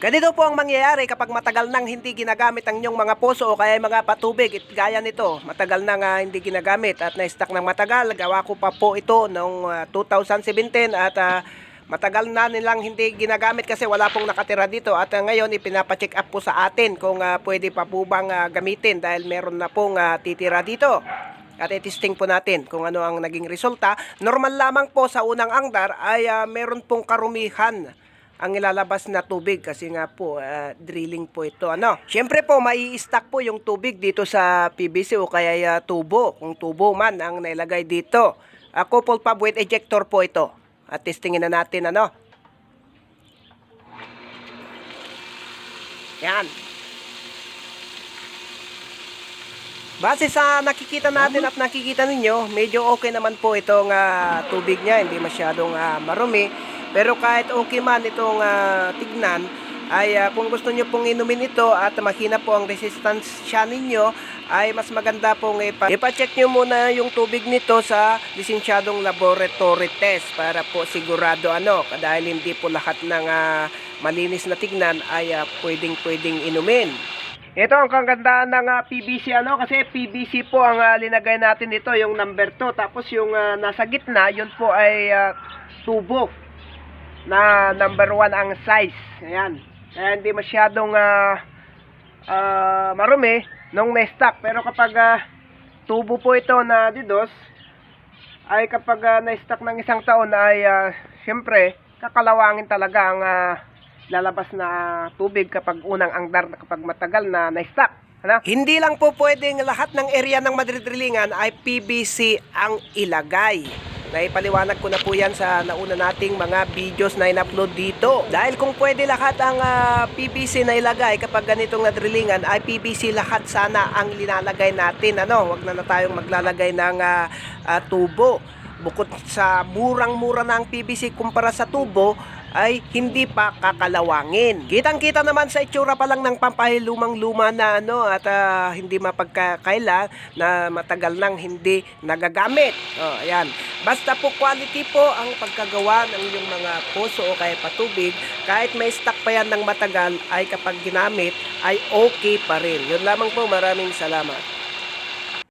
Ganito po ang mangyayari kapag matagal nang hindi ginagamit ang inyong mga puso o kaya mga patubig. It, gaya nito, matagal nang ah, hindi ginagamit at na-stock ng matagal. Gawa ko pa po ito noong ah, 2017 at ah, matagal na nilang hindi ginagamit kasi wala pong nakatira dito. At ah, ngayon ipinapacheck up po sa atin kung ah, pwede pa po bang ah, gamitin dahil meron na pong ah, titira dito. At itesting po natin kung ano ang naging resulta. Normal lamang po sa unang angdar ay ah, meron pong karumihan ang ilalabas na tubig kasi nga po ah, drilling po ito ano. Siyempre po mai-stack po yung tubig dito sa PVC o kaya ah, tubo kung tubo man ang nailagay dito. Uh, couple pub with ejector po ito. At testingin na natin ano. Yan. Base sa nakikita natin at nakikita ninyo, medyo okay naman po itong ah, tubig niya, hindi masyadong ah, marumi. Pero kahit okay man itong ah, tignan, ay ah, kung gusto niyo pong inumin ito at mahina po ang resistance siya ninyo, ay mas maganda pong ipa- ipa-check nyo muna yung tubig nito sa lisensyadong laboratory test para po sigurado ano, dahil hindi po lahat ng ah, malinis na tignan ay ah, pwedeng pwedeng inumin. Ito ang kagandahan ng ah, PVC ano kasi PVC po ang ah, linagay natin dito yung number 2 tapos yung ah, nasa gitna yun po ay ah, tubo na number 1 ang size. Ayan. Kaya hindi masyadong ah, ah, marumi nung na-stock pero kapag ah, tubo po ito na didos ay kapag ah, na-stock ng isang taon ay ah, syempre kakalawangin talaga ang ah, lalabas na tubig kapag unang angdar kapag matagal na na-stock. Ano? Hindi lang po pwedeng lahat ng area ng madridrilingan ay PVC ang ilagay. Naipaliwanag ko na po yan sa nauna nating mga videos na in-upload dito. Dahil kung pwede lahat ang ah, PVC na ilagay kapag ganitong nadrillingan ay PVC lahat sana ang linalagay natin. Ano? Huwag na na tayong maglalagay ng ah, ah, tubo. Bukod sa murang-mura na ang PVC kumpara sa tubo, ay hindi pa kakalawangin. Kitang-kita naman sa itsura pa lang ng pampahilumang luma na ano at ah, hindi mapagkakaila na matagal nang hindi nagagamit. Oh, ayan. Basta po quality po ang pagkagawa ng inyong mga puso o kaya patubig, kahit may stock pa yan ng matagal ay kapag ginamit ay okay pa rin. Yun lamang po, maraming salamat.